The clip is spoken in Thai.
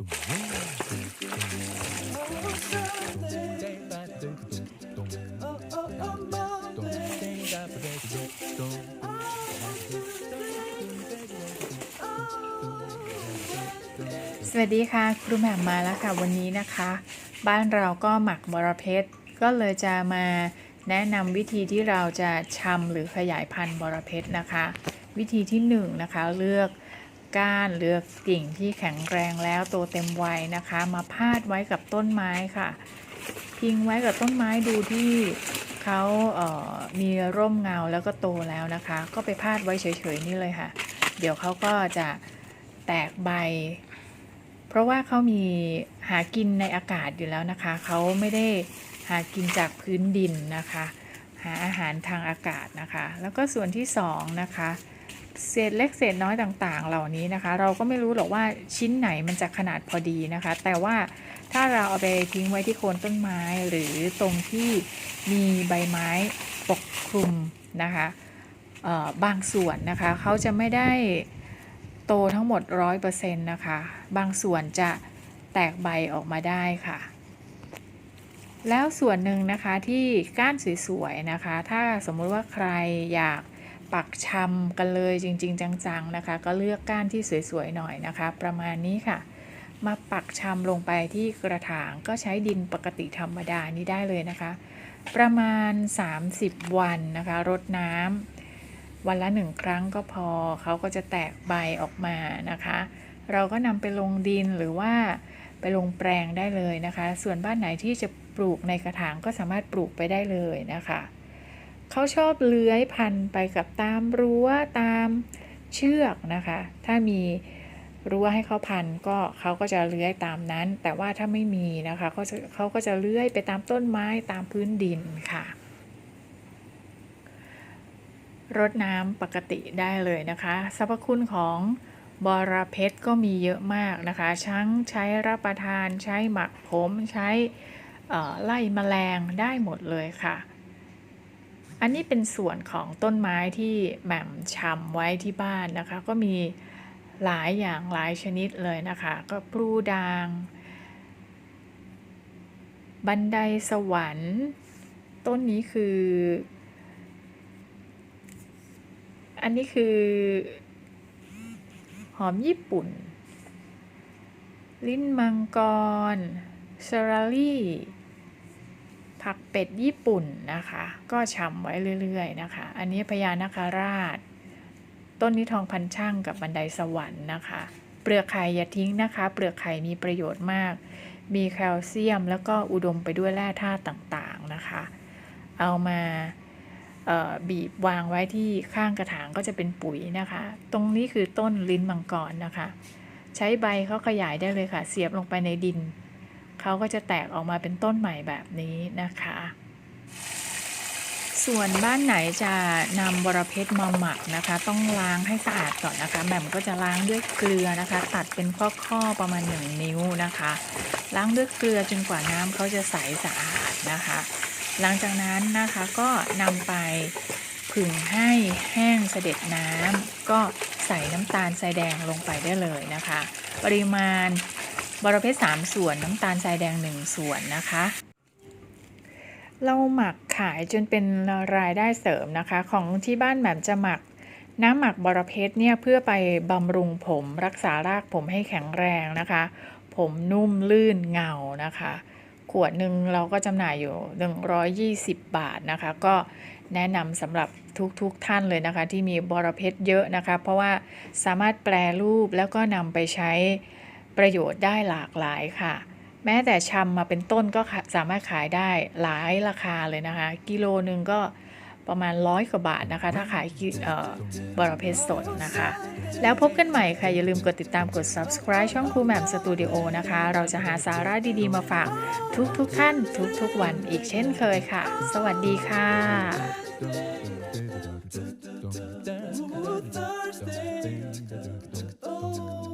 สวัสดีค่ะ ครูแหม่มมาแล้วค่ะ วันนี้นะคะ บ้านเราก็หมักบรเพชรก็เลยจะมาแนะนำวิธีที่เราจะชำหรือขยายพันธุ์บรเพชรนะคะ วิธีที่1นงนะคะเลือก ก้านเลือกิ่งที่แข็งแรงแล้วโตเต็มวัยนะคะ มาพาดไว้กับต้นไม้ค่ะ พิงไว้กับต้นไม้ดูที่เขาเมีร่มเงาแล้วก็โตแล้วนะคะ ก็ไปพาดไว้เฉยๆนี่เลยค่ะ เดี๋ยวเขาก็จะแตกใบ เพราะว่าเขามีหากินในอากาศอยู่แล้วนะคะ เขาไม่ได้หากินจากพื้นดินนะคะ หาอาหารทางอากาศนะคะ แล้วก็ส่วนที่สองนะคะ เศษเล็กเศษน้อยต่างๆ เหล่านี้นะคะ เราก็ไม่รู้หรอกว่าชิ้นไหนมันจะขนาดพอดีนะคะ แต่ว่าถ้าเราเอาไปทิ้งไว้ที่โคนต้นไม้หรือตรงที่มีใบไม้ปกคลุมนะคะบางส่วนนะคะเขาจะไม่ได้โตทั้งหมด 100%นะคะ บางส่วนจะแตกใบออกมาได้ค่ะ แล้วส่วนหนึ่งนะคะที่ก้านสวยๆนะคะ ถ้าสมมุติว่าใครอยาก ปักชำกันเลยจริง ๆ จังๆนะคะ ก็เลือกก้านที่สวยๆหน่อยนะคะ ประมาณนี้ค่ะ มาปักชำลงไปที่กระถางก็ใช้ดินปกติธรรมดานี้ได้เลยนะคะ ประมาณ 30 วันนะคะรดน้ำวันละหนึ่งครั้งก็พอเขาก็จะแตกใบออกมานะคะ เราก็นำไปลงดินหรือว่าไปลงแปลงได้เลยนะคะ ส่วนบ้านไหนที่จะปลูกในกระถางก็สามารถปลูกไปได้เลยนะคะ เขาชอบเลื้อยพันไปกับตามรั้วตามเชือกนะคะ ถ้ามีรั้วให้เขาพันก็เขาก็จะเลื้อยตามนั้น แต่ว่าถ้าไม่มีนะคะเขาจะเขาก็จะเลื้อยไปตามต้นไม้ตามพื้นดินค่ะ รดน้ำปกติได้เลยนะคะสรรพคุณของบอระเพ็ดก็มีเยอะมากนะคะทั้งใช้รับประทานใช้หมักผมใช้ไล่แมลงได้หมดเลยค่ะ อันนี้เป็นส่วนของต้นไม้ที่แหม่มชำไว้ที่บ้านนะคะ ก็มีหลายอย่างหลายชนิดเลยนะคะ ก็ปลูดาง บันไดสวรรค์ ต้นนี้คือ อันนี้คือ หอมญี่ปุ่น ลิ้นมังกรเซราลี่ ผักเป็ดญี่ปุ่นนะคะ ก็ชำไว้เรื่อยๆนะคะ อันนี้พญานาคาราช ต้นนี้ทองพันช่างกับบันไดสวรรค์นะคะ เปลือกไข่อย่าทิ้งนะคะ เปลือกไข่มีประโยชน์มาก มีแคลเซียมแล้วก็อุดมไปด้วยแร่ธาตุต่างๆนะคะ เอามาบีบวางไว้ที่ข้างกระถางก็จะเป็นปุ๋ยนะคะ ตรงนี้คือต้นลิ้นมังกรนะคะ ใช้ใบเขาขยายได้เลยค่ะ เสียบลงไปในดิน เขาก็จะแตกออกมาเป็นต้นใหม่แบบนี้นะคะ ส่วนบ้านไหนจะนำบรเพชรมาหมักนะคะ ต้องล้างให้สะอาดก่อนนะคะแหม่มก็จะล้างด้วยเกลือนะคะ ตัดเป็นข้อๆประมาณ 1 นิ้วนะคะ ล้างด้วยเกลือจนกว่าน้ำเขาจะใสสะอาดนะคะ หลังจากนั้นนะคะก็นำไปผึ่งให้แห้งเสด็จน้ำก็ใส่น้ำตาลทรายแดงลงไปได้เลยนะคะ ปริมาณ บรเพชร3ส่วนน้ำตาลทรายแดง 1 ส่วนนะคะ เราหมักขายจนเป็นรายได้เสริมนะคะ ของที่บ้านแหม่มจะหมักน้ำหมักบรเพชรเนี่ยเพื่อไปบำรุงผมรักษารากผมให้แข็งแรงนะคะ ผมนุ่มลื่นเงานะคะ ขวดหนึ่งเราก็จำหน่ายอยู่ 120 บาทนะคะ ก็แนะนำสำหรับทุกๆทท่านเลยนะคะ ที่มีบรเพชรเยอะนะคะ เพราะว่าสามารถแปลรูปแล้วก็นำไปใช้ ประโยชน์ได้หลากหลายค่ะ แม้แต่ชำมาเป็นต้นก็ขะสามารถขายได้หลายราคาเลยนะคะ กิโลหนึ่งก็ประมาณร้อยกว่าบาทนะคะ ถ้าขายกิเอ่อบรเพชรสดนะคะ แล้วพบกันใหม่ค่ะ อย่าลืมกดติดตามกด subscribe ช่องครูแหม่มสตูดิโอนะคะ เราจะหาสาระดีๆมาฝากทุกๆทท่านทุกๆวันอีกเช่นเคยค่ะ สวัสดีค่ะ Dun, dun, dun.